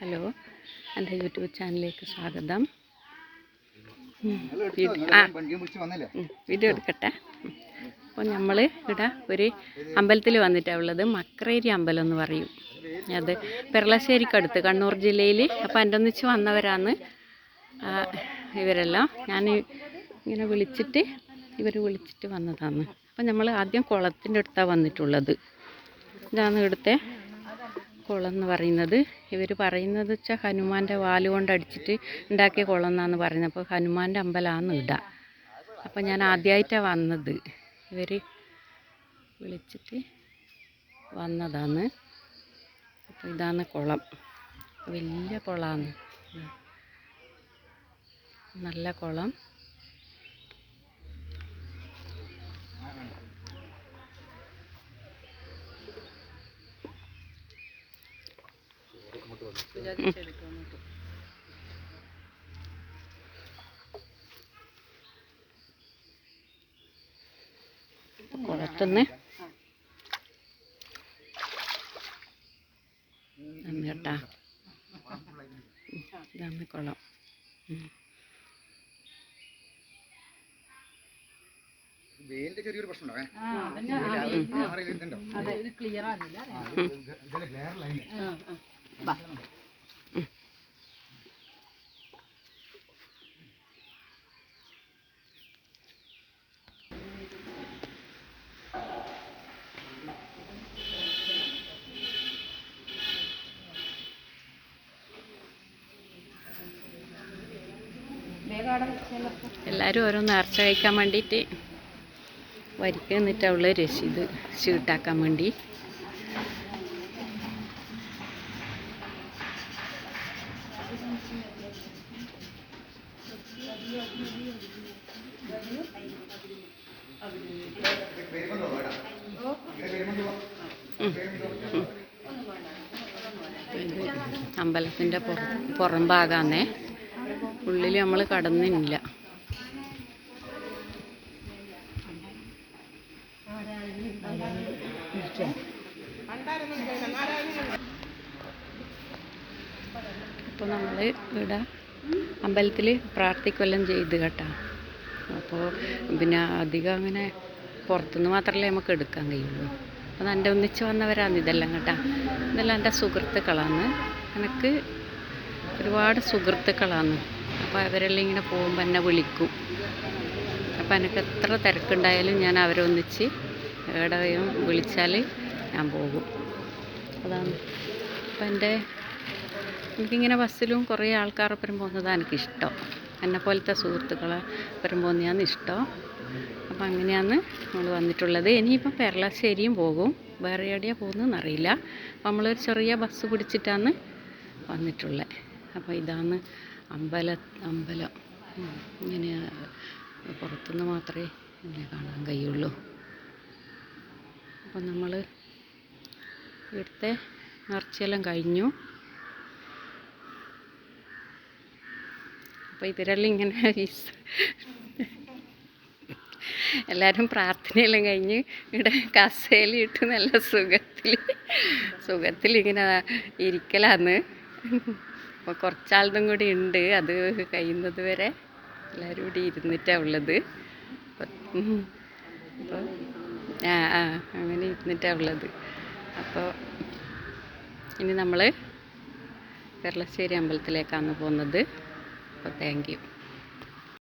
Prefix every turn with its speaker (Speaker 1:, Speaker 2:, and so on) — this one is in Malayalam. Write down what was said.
Speaker 1: ഹലോ എന്റെ യൂട്യൂബ് ചാനലിലേക്ക് സ്വാഗതം. വീഡിയോ എടുക്കട്ടെ. അപ്പോൾ നമ്മൾ ഇവിടെ ഒരു അമ്പലത്തിൽ വന്നിട്ടാണ് ഉള്ളത്. മക്രേരി അമ്പലം എന്ന് പറയും. അത് പെരളശ്ശേരിക്കടുത്ത് കണ്ണൂർ ജില്ലയിൽ അപ്പോൾ എന്റെ ഒന്നിച്ച് വന്നവരാണ്. ഇവരെല്ലാം. ഞാൻ ഇങ്ങനെ വിളിച്ചിട്ട് ഇവർ വിളിച്ചിട്ട് വന്നതാണ്. അപ്പോൾ നമ്മൾ ആദ്യം കുളത്തിന്റെ അടുത്താണ് വന്നിട്ടുള്ളത്. ഇതാണ് ഇവിടുത്തെ കുളം എന്ന് പറയുന്നത്. ഇവർ പറയുന്നത് വെച്ചാൽ ഹനുമാന്റെ വാൽ കൊണ്ട് അടിച്ചിട്ട് ഉണ്ടാക്കിയ കുളം എന്നാണ് പറയുന്നത്. അപ്പോൾ ഹനുമാന്റെ അമ്പലമാണ് ഇടാം. അപ്പോൾ ഞാൻ ആദ്യമായിട്ടാണ് വന്നത്. ഇവർ വിളിച്ചിട്ട് വന്നതാണ്. അപ്പോൾ ഇതാണ് കുളം. വലിയ കുളമാണ് നല്ല കുളം. കുളത്തുനിന്ന് ഇതാണ് കേട്ടാ ഇതാണ് കുളം.
Speaker 2: വെയിലിന്റെ ചെറിയൊരു പ്രശ്നമുണ്ടോ
Speaker 1: എല്ലാവരും ഓരോ നേർച്ച കഴിക്കാൻ വേണ്ടിയിട്ട് വരിക്ക് നിന്നിട്ടുള്ള രസീത് ചീട്ടാക്കാൻ വേണ്ടി. അമ്പലത്തിന്റെ പുറം ഭാഗമാണേ ഉള്ളിൽ നമ്മൾ കടന്നില്ല. അപ്പോൾ നമ്മൾ ഇവിടെ അമ്പലത്തിൽ പ്രാർത്ഥിക്കെല്ലാം ചെയ്ത് കേട്ടോ. അപ്പോൾ പിന്നെ അധികം അങ്ങനെ പുറത്തുനിന്ന് മാത്രമല്ലേ നമുക്ക് എടുക്കാൻ കഴിയുള്ളൂ. അപ്പോൾ എന്റെ ഒന്നിച്ച് വന്നവരാണ് ഇതെല്ലാം കേട്ടോ. ഇതെല്ലാം എന്റെ സുഹൃത്തുക്കളാണ് എനിക്ക് ഒരുപാട് സുഹൃത്തുക്കളാണ് അപ്പോൾ അവരെല്ലാം ഇങ്ങനെ പോകുമ്പോൾ എന്നെ വിളിക്കും. അപ്പോൾ എനിക്ക് എത്ര തിരക്കുണ്ടായാലും ഞാൻ അവരെ ഒന്നിച്ച് എവിടെയും വിളിച്ചാൽ ഞാൻ പോകും. അതാണ്. അപ്പം എന്റെ എനിക്കിങ്ങനെ ബസ്സിലും കുറേ ആൾക്കാരൊപ്പം പോകുന്നതാണ് എനിക്കിഷ്ടം. എന്നെ പോലത്തെ സുഹൃത്തുക്കളെ ഒപ്പം പോകുന്നതാണ് ഇഷ്ടം. അപ്പം അങ്ങനെയാണ് നമ്മൾ വന്നിട്ടുള്ളത്. ഇനിയിപ്പോൾ പെരളശ്ശേരിയും പോകും. വേറെ എവിടെയാണ് പോകുന്നതെന്ന് അറിയില്ല. അപ്പം നമ്മളൊരു ചെറിയ ബസ് പിടിച്ചിട്ടാണ് വന്നിട്ടുള്ളത്. അപ്പോൾ ഇതാണ് അമ്പല അമ്പലം. ഇങ്ങനെ പുറത്തുനിന്ന് മാത്രമേ ഇങ്ങനെ കാണാൻ കഴിയുള്ളൂ. അപ്പം നമ്മൾ ഇവിടുത്തെ നേർച്ചയെല്ലാം കഴിഞ്ഞു. അപ്പോൾ ഇവരെല്ലാം ഇങ്ങനെ എല്ലാവരും പ്രാർത്ഥനയെല്ലാം കഴിഞ്ഞ് ഇവിടെ കസേലിട്ട് നല്ല സുഖത്തിൽ സുഖത്തിൽ ഇങ്ങനെ ഇരിക്കലാന്ന്. അപ്പോൾ കുറച്ചാളും കൂടി ഉണ്ട്. അത് കഴിയുന്നത് വരെ എല്ലാവരും കൂടി ഇരുന്നിട്ടാണ് ഉള്ളത്. അപ്പോൾ ആ ആ അങ്ങനെ ഇരുന്നിട്ടാണ് ഉള്ളത്. അപ്പോൾ ഇനി നമ്മൾ പെർളശ്ശേരി അമ്പലത്തിലേക്കാണ് പോകുന്നത്. അപ്പോൾ താങ്ക് യു